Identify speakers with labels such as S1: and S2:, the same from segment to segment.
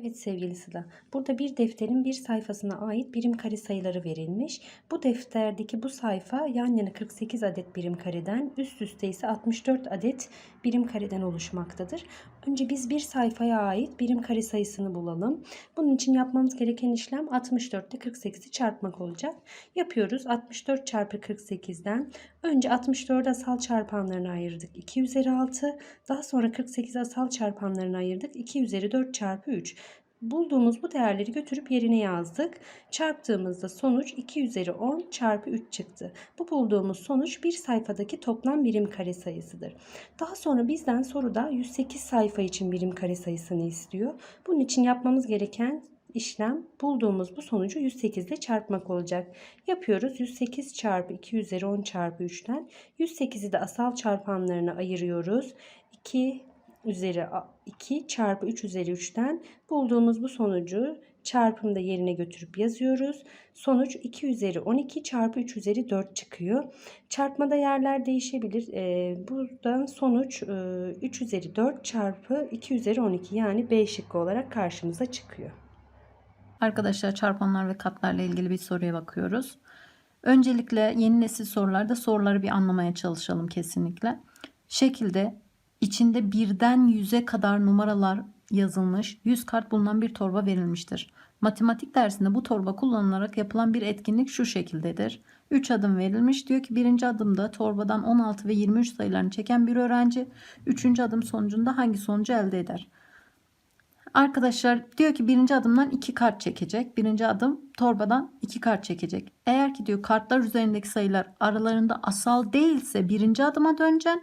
S1: Evet sevgili Sıla, burada bir defterin bir sayfasına ait birim kare sayıları verilmiş. Bu defterdeki bu sayfa yan yana 48 adet birim kareden, üst üste ise 64 adet birim kareden oluşmaktadır. Önce biz bir sayfaya ait birim kare sayısını bulalım. Bunun için yapmamız gereken işlem 64 ile 48'i çarpmak olacak. Yapıyoruz. 64 çarpı 48'den önce 64 asal çarpanlarına ayırdık. 2 üzeri 6. Daha sonra 48 asal çarpanlarına ayırdık. 2 üzeri 4 çarpı 3. Bulduğumuz bu değerleri götürüp yerine yazdık. Çarptığımızda sonuç 2 üzeri 10 çarpı 3 çıktı. Bu bulduğumuz sonuç bir sayfadaki toplam birim kare sayısıdır. Daha sonra bizden soruda 108 sayfa için birim kare sayısını istiyor. Bunun için yapmamız gereken işlem bulduğumuz bu sonucu 108 ile çarpmak olacak. Yapıyoruz. 108 çarpı 2 üzeri 10 çarpı 3'ten 108'i de asal çarpanlarına ayırıyoruz. 2 üzeri 2 çarpı 3 üzeri 3'ten bulduğumuz bu sonucu çarpımda yerine götürüp yazıyoruz. Sonuç 2 üzeri 12 çarpı 3 üzeri 4 çıkıyor. Çarpmada yerler değişebilir. Ee, buradan sonuç e, 3 üzeri 4 çarpı 2 üzeri 12 yani B şıkkı olarak karşımıza çıkıyor.
S2: Arkadaşlar çarpanlar ve katlarla ilgili bir soruya bakıyoruz. Öncelikle yeni nesil sorularda soruları bir anlamaya çalışalım kesinlikle. Şekilde içinde birden yüze kadar numaralar yazılmış 100 kart bulunan bir torba verilmiştir. Matematik dersinde bu torba kullanılarak yapılan bir etkinlik şu şekildedir. 3 adım verilmiş. Diyor ki birinci adımda torbadan 16 ve 23 sayılarını çeken bir öğrenci 3. adım sonucunda hangi sonucu elde eder? Arkadaşlar diyor ki birinci adımdan iki kart çekecek. Birinci adım torbadan iki kart çekecek. Eğer ki diyor kartlar üzerindeki sayılar aralarında asal değilse birinci adıma döneceksin.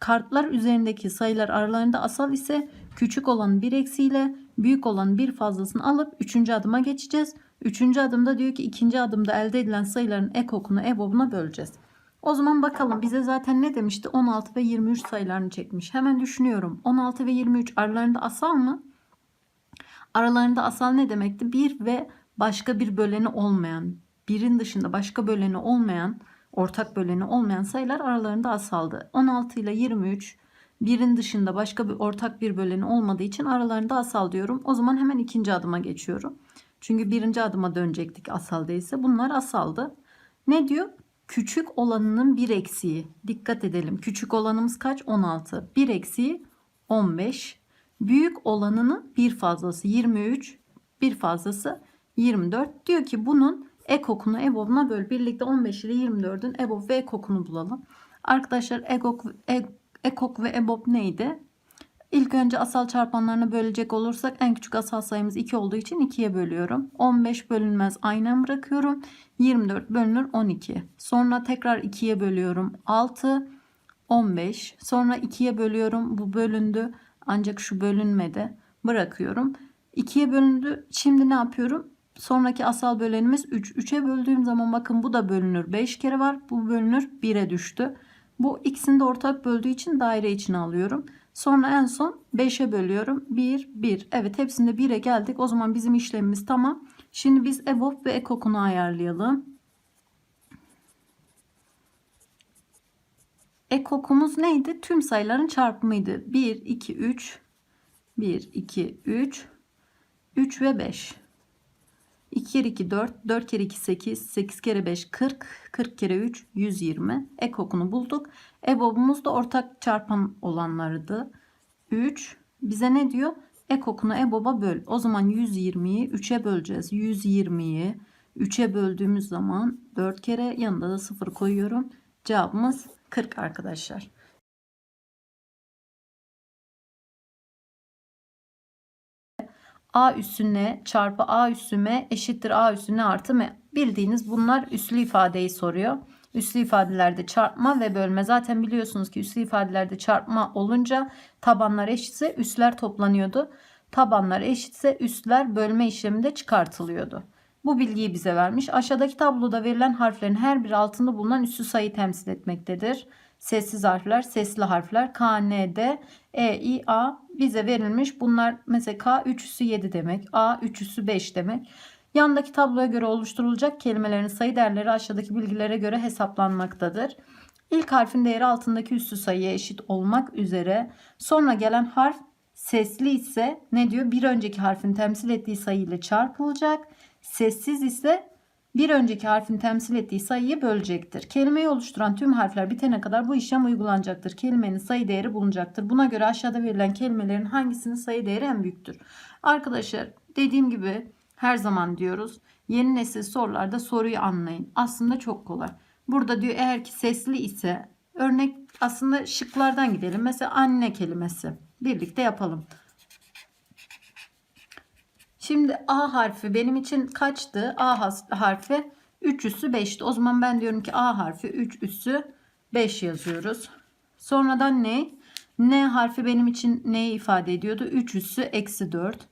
S2: Kartlar üzerindeki sayılar aralarında asal ise küçük olan bir eksiyle büyük olan bir fazlasını alıp üçüncü adıma geçeceğiz. Üçüncü adımda diyor ki ikinci adımda elde edilen sayıların ekokunu EBOB'una böleceğiz. O zaman bakalım bize zaten ne demişti? 16 ve 23 sayılarını çekmiş. Hemen düşünüyorum. 16 ve 23 aralarında asal mı? Aralarında asal ne demekti? Bir ve başka bir böleni olmayan, birin dışında başka böleni olmayan, ortak böleni olmayan sayılar aralarında asaldı. 16 ile 23 birin dışında başka bir ortak bir böleni olmadığı için aralarında asal diyorum. O zaman hemen ikinci adıma geçiyorum. Çünkü birinci adıma dönecektik asal değilse. Bunlar asaldı. Ne diyor? Küçük olanının bir eksiği. Dikkat edelim. Küçük olanımız kaç? 16. Bir eksiği 15. Büyük olanının bir fazlası 23, bir fazlası 24. Diyor ki bunun ekokunu EBOB'una böl. Birlikte 15 ile 24'ün EBOB ve ekokunu bulalım. Arkadaşlar ekok, e, ekok ve EBOB neydi? İlk önce asal çarpanlarına bölecek olursak en küçük asal sayımız 2 olduğu için 2'ye bölüyorum. 15 bölünmez aynen bırakıyorum. 24 bölünür 12. Sonra tekrar 2'ye bölüyorum. 6, 15. Sonra 2'ye bölüyorum. Bu bölündü. Ancak şu bölünmedi. Bırakıyorum. 2'ye bölündü. Şimdi ne yapıyorum? Sonraki asal bölenimiz 3. 3'e böldüğüm zaman bakın bu da bölünür. 5 kere var. Bu bölünür 1'e düştü. Bu ikisini de ortak böldüğü için daire içine alıyorum. Sonra en son 5'e bölüyorum. 1, 1. Evet hepsinde 1'e geldik. O zaman bizim işlemimiz tamam. Şimdi biz EBOB ve EKOK'unu ayarlayalım. Ekokumuz neydi? Tüm sayıların çarpımıydı. 1, 2, 3, 1, 2, 3, 3 ve 5. 2 kere 2 4, 4 kere 2 8, 8 kere 5 40, 40 kere 3 120. Ekokunu bulduk. EBOB'umuz da ortak çarpan olanlardı. 3 bize ne diyor? Ekokunu EBOB'a böl. O zaman 120'yi 3'e böleceğiz. 120'yi 3'e böldüğümüz zaman 4 kere yanında da 0 koyuyorum. Cevabımız 40 arkadaşlar. A üssü n çarpı A üssü m eşittir A üssü n artı m. Bildiğiniz bunlar üslü ifadeyi soruyor. Üslü ifadelerde çarpma ve bölme. Zaten biliyorsunuz ki üslü ifadelerde çarpma olunca tabanlar eşitse üsler toplanıyordu. Tabanlar eşitse üstler bölme işleminde çıkartılıyordu. Bu bilgiyi bize vermiş. Aşağıdaki tabloda verilen harflerin her bir altında bulunan üssü sayı temsil etmektedir. Sessiz harfler, sesli harfler K, N, D, E, I, A bize verilmiş. Bunlar mesela K 3 üssü 7 demek. A 3 üssü 5 demek. Yandaki tabloya göre oluşturulacak kelimelerin sayı değerleri aşağıdaki bilgilere göre hesaplanmaktadır. İlk harfin değeri altındaki üssü sayıya eşit olmak üzere sonra gelen harf Sesli ise ne diyor? Bir önceki harfin temsil ettiği sayı ile çarpılacak. Sessiz ise bir önceki harfin temsil ettiği sayıyı bölecektir. Kelimeyi oluşturan tüm harfler bitene kadar bu işlem uygulanacaktır. Kelimenin sayı değeri bulunacaktır. Buna göre aşağıda verilen kelimelerin hangisinin sayı değeri en büyüktür? Arkadaşlar dediğim gibi her zaman diyoruz. Yeni nesil sorularda soruyu anlayın. Aslında çok kolay. Burada diyor eğer ki sesli ise örnek aslında şıklardan gidelim. Mesela anne kelimesi. Birlikte yapalım. Şimdi A harfi benim için kaçtı? A harfi 3 üssü 5'ti. O zaman ben diyorum ki A harfi 3 üssü 5 yazıyoruz. Sonradan ne? N harfi benim için neyi ifade ediyordu? 3 üssü eksi 4.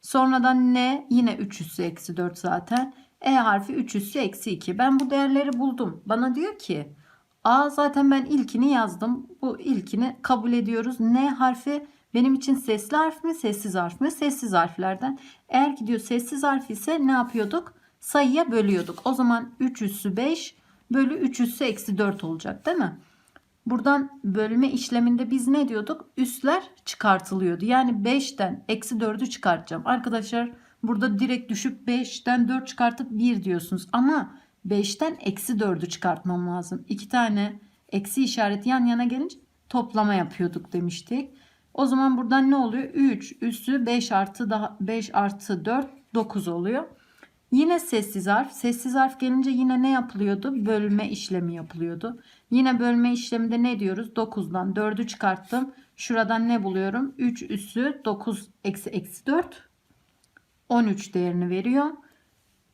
S2: Sonradan N yine 3 üssü eksi 4 zaten. E harfi 3 üssü eksi 2. Ben bu değerleri buldum. Bana diyor ki A zaten ben ilkini yazdım. Bu ilkini kabul ediyoruz. N harfi benim için sesli harf mi sessiz harf mi? Sessiz harflerden. Eğer ki diyor sessiz harf ise ne yapıyorduk? Sayıya bölüyorduk. O zaman 3 üssü 5 bölü 3 üssü eksi 4 olacak değil mi? Buradan bölme işleminde biz ne diyorduk? Üsler çıkartılıyordu. Yani 5'ten eksi 4'ü çıkartacağım. Arkadaşlar burada direkt düşüp 5'ten 4 çıkartıp 1 diyorsunuz. Ama 5'ten eksi 4'ü çıkartmam lazım. İki tane eksi işareti yan yana gelince toplama yapıyorduk demiştik. O zaman buradan ne oluyor? 3 üssü 5 artı daha 5 artı 4 9 oluyor. Yine sessiz harf. Sessiz harf gelince yine ne yapılıyordu? Bölme işlemi yapılıyordu. Yine bölme işleminde ne diyoruz? 9'dan 4'ü çıkarttım. Şuradan ne buluyorum? 3 üssü 9 eksi eksi 4. 13 değerini veriyor.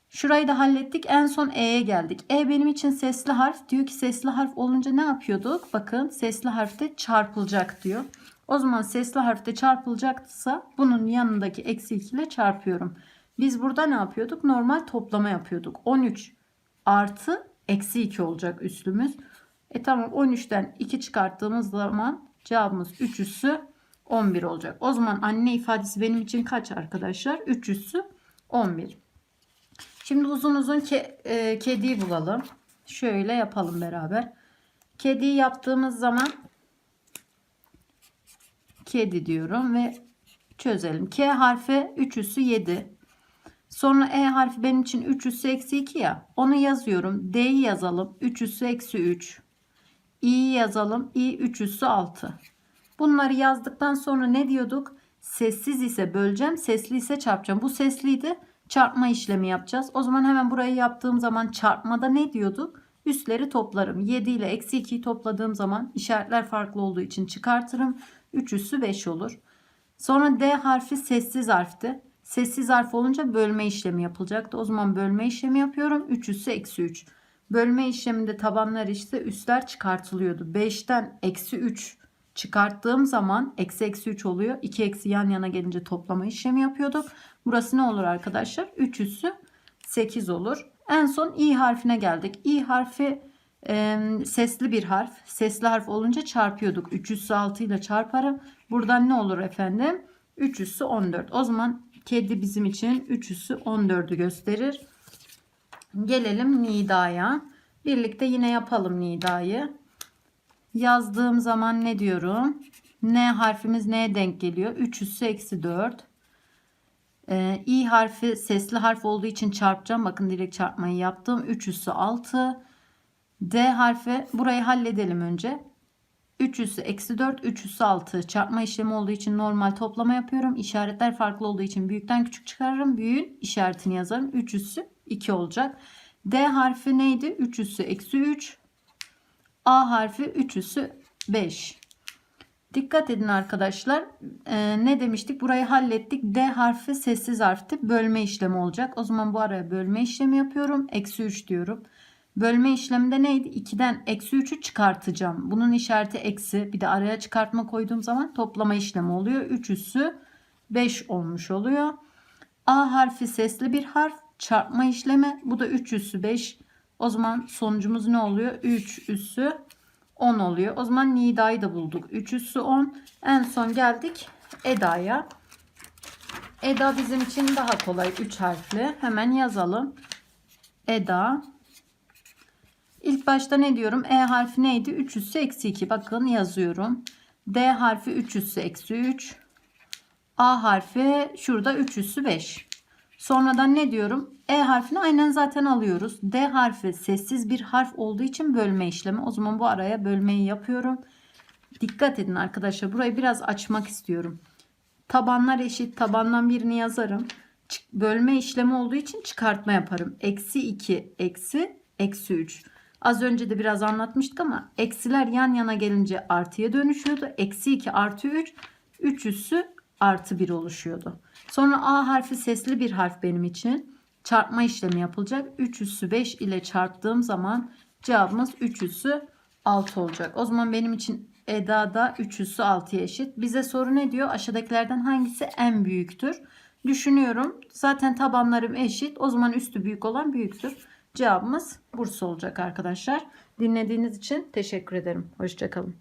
S2: Şurayı da hallettik. En son E'ye geldik. E benim için sesli harf. Diyor ki sesli harf olunca ne yapıyorduk? Bakın sesli harfte çarpılacak diyor. O zaman sesli harfte çarpılacaksa bunun yanındaki eksi 2 ile çarpıyorum. Biz burada ne yapıyorduk? Normal toplama yapıyorduk. 13 artı eksi 2 olacak üslümüz. E tamam 13'ten 2 çıkarttığımız zaman cevabımız 3 üssü 11 olacak. O zaman anne ifadesi benim için kaç arkadaşlar? 3 üssü 11. Şimdi uzun uzun ke e, kediyi bulalım. Şöyle yapalım beraber. Kediyi yaptığımız zaman kedi diyorum ve çözelim. K harfi 3 üssü 7. Sonra E harfi benim için 3 üssü eksi 2 ya. Onu yazıyorum. D'yi yazalım. 3 üssü eksi 3. İ'yi yazalım. İ 3 üssü 6. Bunları yazdıktan sonra ne diyorduk? Sessiz ise böleceğim. Sesli ise çarpacağım. Bu sesliydi. Çarpma işlemi yapacağız. O zaman hemen burayı yaptığım zaman çarpmada ne diyorduk? Üstleri toplarım. 7 ile eksi 2'yi topladığım zaman işaretler farklı olduğu için çıkartırım. 3 üssü 5 olur. Sonra D harfi sessiz harfti. Sessiz harf olunca bölme işlemi yapılacaktı. O zaman bölme işlemi yapıyorum. 3 üssü eksi 3. Bölme işleminde tabanlar işte üstler çıkartılıyordu. 5'ten eksi 3 çıkarttığım zaman eksi eksi 3 oluyor. 2 eksi yan yana gelince toplama işlemi yapıyorduk. Burası ne olur arkadaşlar? 3 üssü 8 olur. En son i harfine geldik. i harfi e, sesli bir harf. Sesli harf olunca çarpıyorduk. 3 üssü 6 ile çarparım. Buradan ne olur efendim? 3 üssü 14. O zaman kedi bizim için 3 üssü 14'ü gösterir. Gelelim nidaya. Birlikte yine yapalım nidayı. Yazdığım zaman ne diyorum? N harfimiz neye denk geliyor? 3 üssü eksi 4. Ee, İ harfi sesli harf olduğu için çarpacağım. Bakın direkt çarpmayı yaptım. 3 üssü 6. D harfi burayı halledelim önce. 3 üssü eksi 4, 3 üssü 6 çarpma işlemi olduğu için normal toplama yapıyorum. İşaretler farklı olduğu için büyükten küçük çıkarırım. Büyüğün işaretini yazarım. 3 üssü 2 olacak. D harfi neydi? 3 üssü eksi 3. A harfi 3 üssü 5. Dikkat edin arkadaşlar. Ee, ne demiştik? Burayı hallettik. D harfi sessiz harfti. Bölme işlemi olacak. O zaman bu araya bölme işlemi yapıyorum. Eksi 3 diyorum. Bölme işleminde neydi? 2'den eksi 3'ü çıkartacağım. Bunun işareti eksi. Bir de araya çıkartma koyduğum zaman toplama işlemi oluyor. 3 üssü 5 olmuş oluyor. A harfi sesli bir harf. Çarpma işlemi. Bu da 3 üssü 5. O zaman sonucumuz ne oluyor? 3 üssü 10 oluyor. O zaman Nida'yı da bulduk. 3 üssü 10. En son geldik Eda'ya. Eda bizim için daha kolay 3 harfli. Hemen yazalım. Eda. İlk başta ne diyorum? E harfi neydi? 3 üssü eksi 2. Bakın yazıyorum. D harfi 3 üssü eksi 3. A harfi şurada 3 üssü 5. Sonradan ne diyorum? E harfini aynen zaten alıyoruz. D harfi sessiz bir harf olduğu için bölme işlemi. O zaman bu araya bölmeyi yapıyorum. Dikkat edin arkadaşlar. Burayı biraz açmak istiyorum. Tabanlar eşit. Tabandan birini yazarım. Bölme işlemi olduğu için çıkartma yaparım. Eksi 2, eksi, eksi 3. Az önce de biraz anlatmıştık ama eksiler yan yana gelince artıya dönüşüyordu. Eksi 2 artı 3, 3 üssü artı 1 oluşuyordu. Sonra A harfi sesli bir harf benim için. Çarpma işlemi yapılacak. 3 üssü 5 ile çarptığım zaman cevabımız 3 üssü 6 olacak. O zaman benim için Eda'da 3 üssü 6'ya eşit. Bize soru ne diyor? Aşağıdakilerden hangisi en büyüktür? Düşünüyorum. Zaten tabanlarım eşit. O zaman üstü büyük olan büyüktür. Cevabımız Bursa olacak arkadaşlar. Dinlediğiniz için teşekkür ederim. Hoşçakalın.